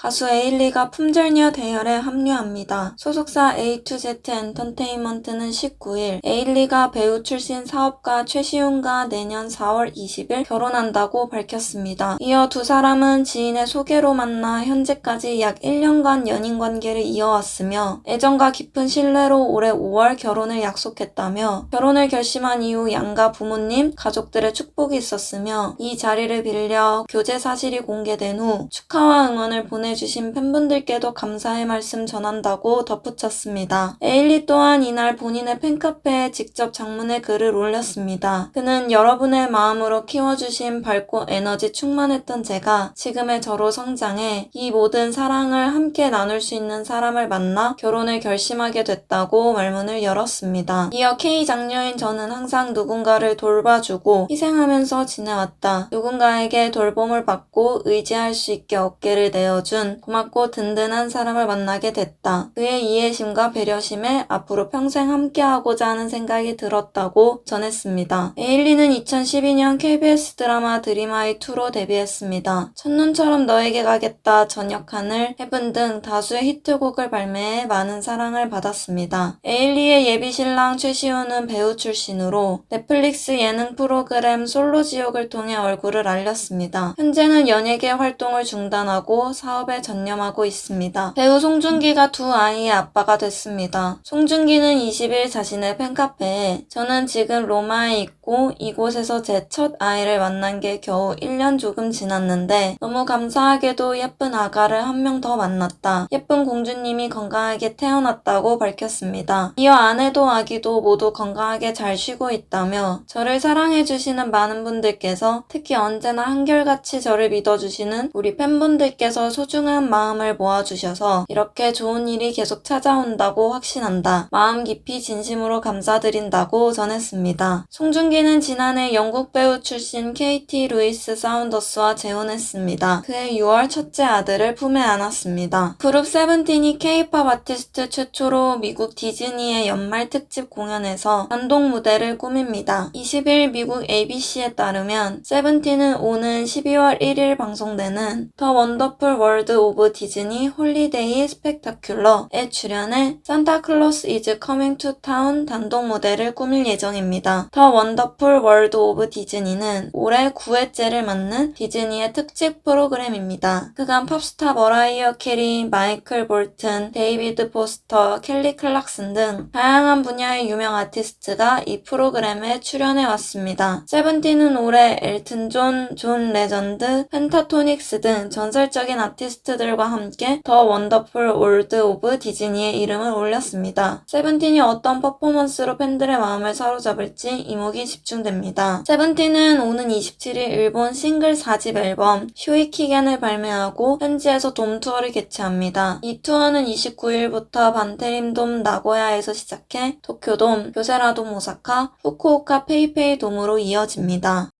가수 에일리가 품절녀 대열에 합류합니다. 소속사 A2Z 엔터테인먼트는 19일 에일리가 배우 출신 사업가 최시훈과 내년 4월 20일 결혼한다고 밝혔습니다. 이어 두 사람은 지인의 소개로 만나 현재까지 약 1년간 연인 관계를 이어왔으며 애정과 깊은 신뢰로 올해 5월 결혼을 약속했다며 결혼을 결심한 이후 양가 부모님, 가족들의 축복이 있었으며 이 자리를 빌려 교제 사실이 공개된 후 축하와 응원을 보내 주신 팬분들께도 감사의 말씀 전한다고 덧붙였습니다. 에일리 또한 이날 본인의 팬카페에 직접 장문의 글을 올렸습니다. 그는 여러분의 마음으로 키워주신 밝고 에너지 충만했던 제가 지금의 저로 성장해 이 모든 사랑을 함께 나눌 수 있는 사람을 만나 결혼을 결심하게 됐다고 말문을 열었습니다. 이어 K 장녀인 저는 항상 누군가를 돌봐주고 희생하면서 지내왔다. 누군가에게 돌봄을 받고 의지할 수 있게 어깨를 내어준 고맙고 든든한 사람을 만나게 됐다. 그의 이해심과 배려심에 앞으로 평생 함께하고자 하는 생각이 들었다고 전했습니다. 에일리는 2012년 KBS 드라마 드림아이2로 데뷔했습니다. 첫눈처럼 너에게 가겠다, 저녁하늘, 헤븐 등 다수의 히트곡을 발매해 많은 사랑을 받았습니다. 에일리의 예비 신랑 최시호는 배우 출신으로 넷플릭스 예능 프로그램 솔로지옥을 통해 얼굴을 알렸습니다. 현재는 연예계 활동을 중단하고 사업 에 전념하고 있습니다. 배우 송중기가 두 아이의 아빠가 됐습니다. 송중기는 20일 자신의 팬카페에 저는 지금 로마에 있고 이곳에서 제 첫 아이를 만난 게 겨우 1년 조금 지났는데 너무 감사하게도 예쁜 아가를 한 명 더 만났다. 예쁜 공주님이 건강하게 태어났다고 밝혔습니다. 이어 아내도 아기도 모두 건강하게 잘 쉬고 있다며 저를 사랑해주시는 많은 분들께서 특히 언제나 한결같이 저를 믿어주시는 우리 팬분들께서 소중한 마음을 모아주셔서 이렇게 좋은 일이 계속 찾아온다고 확신한다. 마음 깊이 진심으로 감사드린다고 전했습니다. 송중기는 지난해 영국 배우 출신 KT 루이스 사운더스와 재혼했습니다. 그해 6월 첫째 아들을 품에 안았습니다. 그룹 세븐틴이 K-팝 아티스트 최초로 미국 디즈니의 연말 특집 공연에서 단독 무대를 꾸밉니다. 20일 미국 ABC에 따르면 세븐틴은 오는 12월 1일 방송되는 더 원더풀 월드 오브 디즈니 홀리데이 스펙타큘러에 출연해 산타클로스 이즈 커밍 투 타운 단독 무대를 꾸밀 예정입니다. 더 원더풀 월드 오브 디즈니는 올해 9회째를 맞는 디즈니의 특집 프로그램입니다. 그간 팝스타 머라이어 캐리, 마이클 볼튼, 데이비드 포스터, 켈리 클락슨 등 다양한 분야의 유명 아티스트가 이 프로그램에 출연해 왔습니다. 세븐틴은 올해 엘튼 존, 존 레전드, 펜타토닉스 등 전설적인 아티스트 들과 함께 더 원더풀 월드 오브 디즈니의 이름을 올렸습니다. 세븐틴이 어떤 퍼포먼스로 팬들의 마음을 사로잡을지 이목이 집중됩니다. 세븐틴은 오는 27일 일본 싱글 4집 앨범 쇼이키겐을 발매하고 현지에서 돔 투어를 개최합니다. 이 투어는 29일부터 반테림돔 나고야에서 시작해 도쿄돔, 교세라돔 오사카, 후쿠오카 페이페이 돔으로 이어집니다.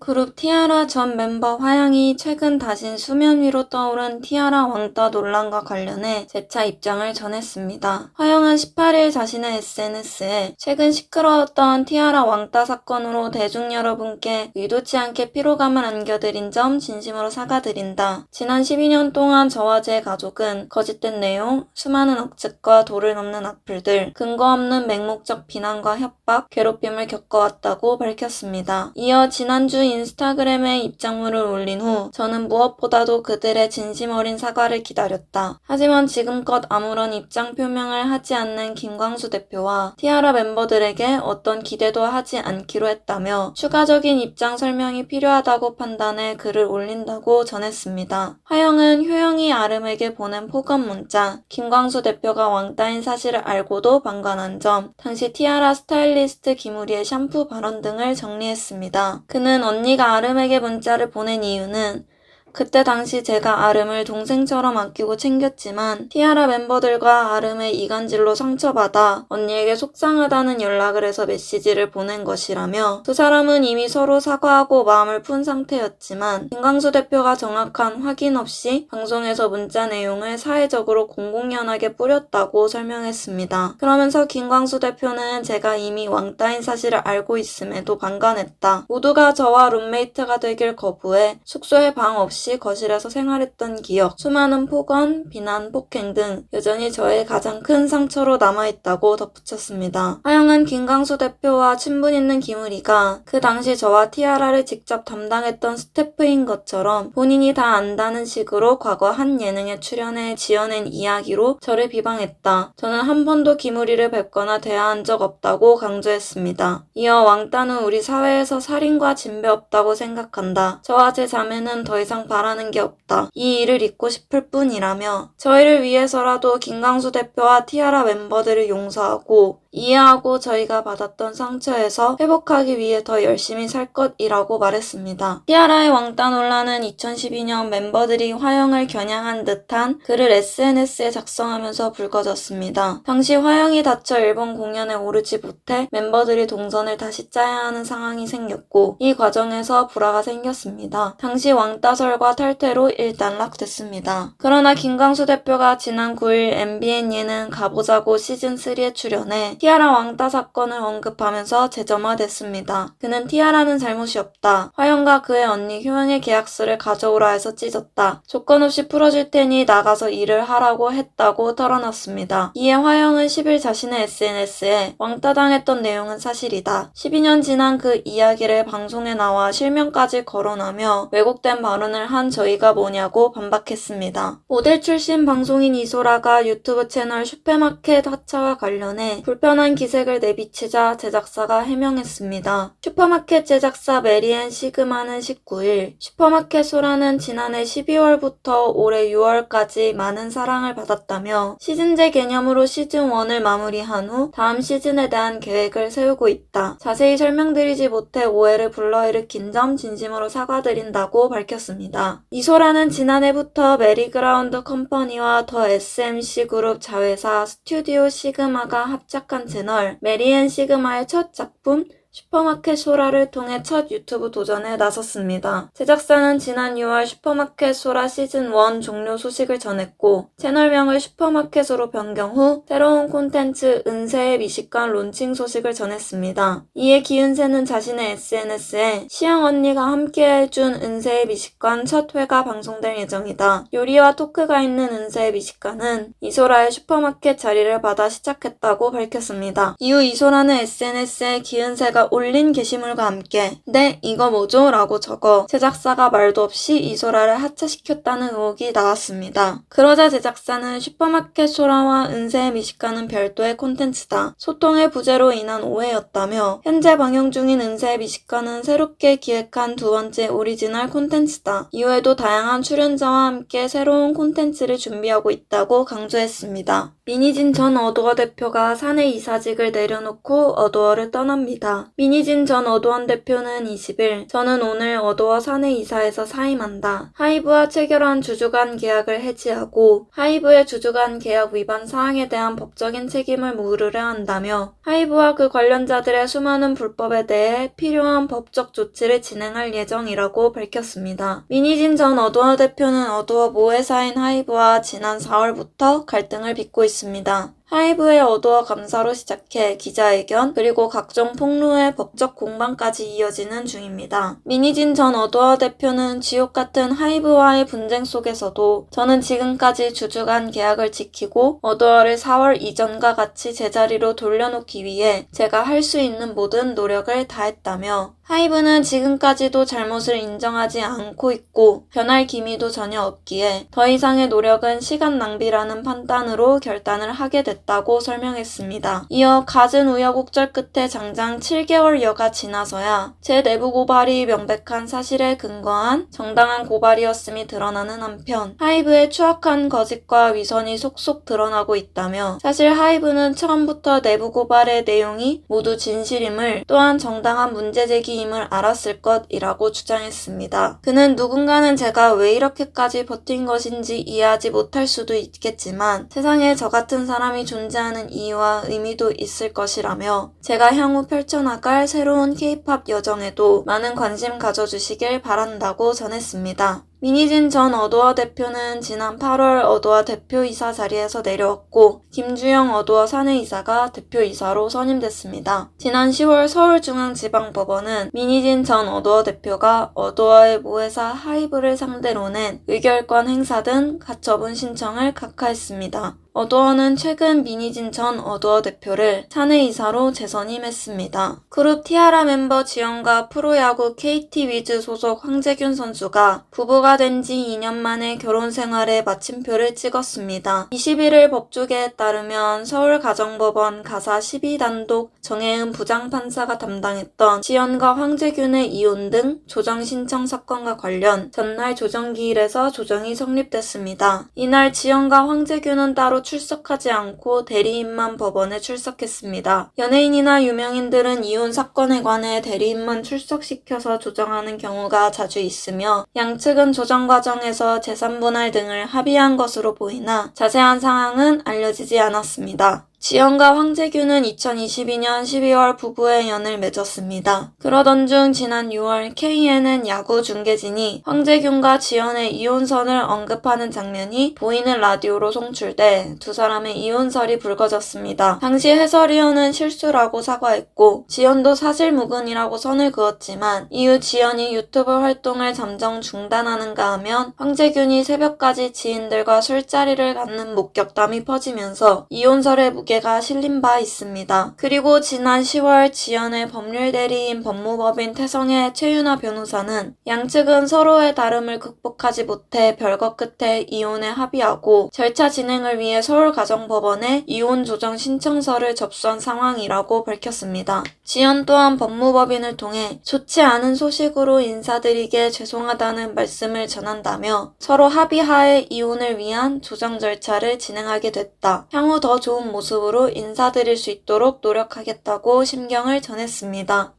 그룹 티아라 전 멤버 화양이 최근 다신 수면 위로 떠오른 티아라 왕따 논란과 관련해 재차 입장을 전했습니다. 화영은 18일 자신의 SNS에 최근 시끄러웠던 티아라 왕따 사건으로 대중 여러분께 의도치 않게 피로감을 안겨드린 점 진심으로 사과드린다. 지난 12년 동안 저와 제 가족은 거짓된 내용, 수많은 억측과 도를 넘는 악플들, 근거 없는 맹목적 비난과 협박, 괴롭힘을 겪어왔다고 밝혔습니다. 이어 지난주 인스타그램에 입장물을 올린 후 저는 무엇보다도 그들의 진심 어린 사과를 기다렸다. 하지만 지금껏 아무런 입장 표명을 하지 않는 김광수 대표와 티아라 멤버들에게 어떤 기대도 하지 않기로 했다며 추가적인 입장 설명이 필요하다고 판단해 글을 올린다고 전했습니다. 화영은 효영이 아름에게 보낸 포감 문자, 김광수 대표가 왕따인 사실을 알고도 방관한 점, 당시 티아라 스타일리스트 김우리의 샴푸 발언 등을 정리했습니다. 그는 언 니가 아름에게 문자를 보낸 이유는 그때 당시 제가 아름을 동생처럼 아끼고 챙겼지만 티아라 멤버들과 아름의 이간질로 상처받아 언니에게 속상하다는 연락을 해서 메시지를 보낸 것이라며 두 사람은 이미 서로 사과하고 마음을 푼 상태였지만 김광수 대표가 정확한 확인 없이 방송에서 문자 내용을 사회적으로 공공연하게 뿌렸다고 설명했습니다. 그러면서 김광수 대표는 제가 이미 왕따인 사실을 알고 있음에도 방관했다. 모두가 저와 룸메이트가 되길 거부해 숙소에 방 없이 거실에서 생활했던 기억, 수많은 폭언, 비난, 폭행 등 여전히 저의 가장 큰 상처로 남아있다고 덧붙였습니다. 하영은 김광수 대표와 친분 있는 김우리가 그 당시 저와 티아라를 직접 담당했던 스태프인 것처럼 본인이 다 안다는 식으로 과거 한 예능에 출연해 지어낸 이야기로 저를 비방했다. 저는 한 번도 김우리를 뵙거나 대화한 적 없다고 강조했습니다. 이어 왕따는 우리 사회에서 살인과 진배 없다고 생각한다. 저와 제 자매는 더 이상 바라는 게 없다. 이 일을 잊고 싶을 뿐이라며 저희를 위해서라도 김광수 대표와 티아라 멤버들을 용서하고 이해하고 저희가 받았던 상처에서 회복하기 위해 더 열심히 살 것이라고 말했습니다. 티아라의 왕따 논란은 2012년 멤버들이 화영을 겨냥한 듯한 글을 SNS에 작성하면서 불거졌습니다. 당시 화영이 다쳐 일본 공연에 오르지 못해 멤버들이 동선을 다시 짜야 하는 상황이 생겼고 이 과정에서 불화가 생겼습니다. 당시 왕따설과 탈퇴로 일단락됐습니다. 그러나 김광수 대표가 지난 9일 MBN 예능 가보자고 시즌3에 출연해 티아라 왕따 사건을 언급하면서 재점화됐습니다. 그는 티아라는 잘못이 없다. 화영과 그의 언니 효영의 계약서를 가져오라 해서 찢었다. 조건 없이 풀어줄 테니 나가서 일을 하라고 했다고 털어놨습니다. 이에 화영은 10일 자신의 SNS에 왕따 당했던 내용은 사실이다. 12년 지난 그 이야기를 방송에 나와 실명까지 거론하며 왜곡된 발언을 한 저희가 뭐냐고 반박했습니다. 모델 출신 방송인 이소라가 유튜브 채널 슈페마켓 하차와 관련해 불편 한 기색을 내비치자 제작사가 해명했습니다. 슈퍼마켓 제작사 메리앤 시그마는 19일 슈퍼마켓 소라는 지난해 12월부터 올해 6월까지 많은 사랑을 받았다며 시즌제 개념으로 시즌1을 마무리한 후 다음 시즌에 대한 계획을 세우고 있다. 자세히 설명드리지 못해 오해를 불러일으킨 점 진심으로 사과드린다고 밝혔습니다. 이소라는 지난해부터 메리그라운드 컴퍼니와 더 SMC 그룹 자회사 스튜디오 시그마가 합작한 채널 메리앤 시그마의 첫 작품 슈퍼마켓 소라를 통해 첫 유튜브 도전에 나섰습니다. 제작사는 지난 6월 슈퍼마켓 소라 시즌 1 종료 소식을 전했고 채널명을 슈퍼마켓으로 변경 후 새로운 콘텐츠 은세의 미식관 론칭 소식을 전했습니다. 이에 기은세는 자신의 SNS에 시영 언니가 함께 해준 은세의 미식관 첫 회가 방송될 예정이다. 요리와 토크가 있는 은세의 미식관은 이소라의 슈퍼마켓 자리를 받아 시작했다고 밝혔습니다. 이후 이소라는 SNS에 기은세가 올린 게시물과 함께 네 이거 뭐죠? 라고 적어 제작사가 말도 없이 이소라를 하차시켰다는 의혹이 나왔습니다. 그러자 제작사는 슈퍼마켓 소라와 은세의 미식가는 별도의 콘텐츠다. 소통의 부재로 인한 오해였다며 현재 방영 중인 은세의 미식가는 새롭게 기획한 두 번째 오리지널 콘텐츠다. 이후에도 다양한 출연자와 함께 새로운 콘텐츠를 준비하고 있다고 강조했습니다. 미니진 전 어도어 대표가 사내 이사직을 내려놓고 어도어를 떠납니다. 미니진 전 어도원 대표는 20일 저는 오늘 어도어 사내 이사에서 사임한다. 하이브와 체결한 주주간 계약을 해지하고 하이브의 주주간 계약 위반 사항에 대한 법적인 책임을 물으려 한다며 하이브와 그 관련자들의 수많은 불법에 대해 필요한 법적 조치를 진행할 예정이라고 밝혔습니다. 미니진 전 어도어 대표는 어도어 모회사인 하이브와 지난 4월부터 갈등을 빚고 있습니다. 하이브의 어도어 감사로 시작해 기자회견 그리고 각종 폭로의 법적 공방까지 이어지는 중입니다. 미니진 전 어도어 대표는 지옥 같은 하이브와의 분쟁 속에서도 저는 지금까지 주주간 계약을 지키고 어도어를 4월 이전과 같이 제자리로 돌려놓기 위해 제가 할 수 있는 모든 노력을 다했다며 하이브는 지금까지도 잘못을 인정하지 않고 있고 변할 기미도 전혀 없기에 더 이상의 노력은 시간 낭비라는 판단으로 결단을 하게 됐다고 설명했습니다. 이어 갖은 우여곡절 끝에 장장 7개월여가 지나서야 제 내부 고발이 명백한 사실에 근거한 정당한 고발이었음이 드러나는 한편 하이브의 추악한 거짓과 위선이 속속 드러나고 있다며 사실 하이브는 처음부터 내부 고발의 내용이 모두 진실임을 또한 정당한 문제 제기 일임을 알았을 것이라고 주장했습니다. 그는 누군가는 제가 왜 이렇게까지 버틴 것인지 이해하지 못할 수도 있겠지만 세상에 저 같은 사람이 존재하는 이유와 의미도 있을 것이라며 제가 향후 펼쳐나갈 새로운 케이팝 여정에도 많은 관심 가져주시길 바란다고 전했습니다. 미니진 전 어도어 대표는 지난 8월 어도어 대표이사 자리에서 내려왔고 김주영 어도어 사내이사가 대표이사로 선임됐습니다. 지난 10월 서울중앙지방법원은 미니진 전 어도어 대표가 어도어의 모회사 하이브를 상대로 낸 의결권 행사 등 가처분 신청을 각하했습니다. 어도어는 최근 미니진 전 어도어 대표를 사내이사로 재선임했습니다. 그룹 티아라 멤버 지영과 프로야구 KT 위즈 소속 황재균 선수가 부부가 된 지 2년 만에 결혼 생활에 마침표를 찍었습니다. 21일 법조계에 따르면 서울가정법원 가사 12단독 정혜은 부장판사가 담당했던 지연과 황재균의 이혼 등 조정 신청 사건과 관련 전날 조정기일에서 조정이 성립됐습니다. 이날 지연과 황재균은 따로 출석하지 않고 대리인만 법원에 출석했습니다. 연예인이나 유명인들은 이혼 사건에 관해 대리인만 출석시켜서 조정하는 경우가 자주 있으며 양측은 조정 과정에서 재산 분할 등을 합의한 것으로 보이나 자세한 상황은 알려지지 않았습니다. 지연과 황재균은 2022년 12월 부부의 연을 맺었습니다. 그러던 중 지난 6월 KNN 야구 중계진이 황재균과 지연의 이혼선을 언급하는 장면이 보이는 라디오로 송출돼 두 사람의 이혼설이 불거졌습니다. 당시 해설위원은 실수라고 사과했고 지연도 사실무근이라고 선을 그었지만 이후 지연이 유튜브 활동을 잠정 중단하는가 하면 황재균이 새벽까지 지인들과 술자리를 갖는 목격담이 퍼지면서 이혼설의 무게가 실린 바 있습니다. 그리고 지난 10월 지연의 법률 대리인 법무법인 태성의 최윤아 변호사는 양측은 서로의 다름을 극복하지 못해 별거 끝에 이혼에 합의하고 절차 진행을 위해 서울가정법원에 이혼 조정 신청서를 접수한 상황이라고 밝혔습니다. 지연 또한 법무법인을 통해 좋지 않은 소식으로 인사드리게 죄송하다는 말씀을 전한다며 서로 합의하에 이혼을 위한 조정 절차를 진행하게 됐다. 향후 더 좋은 모습으로 인사드릴 수 있도록 노력하겠다고 심경을 전했습니다.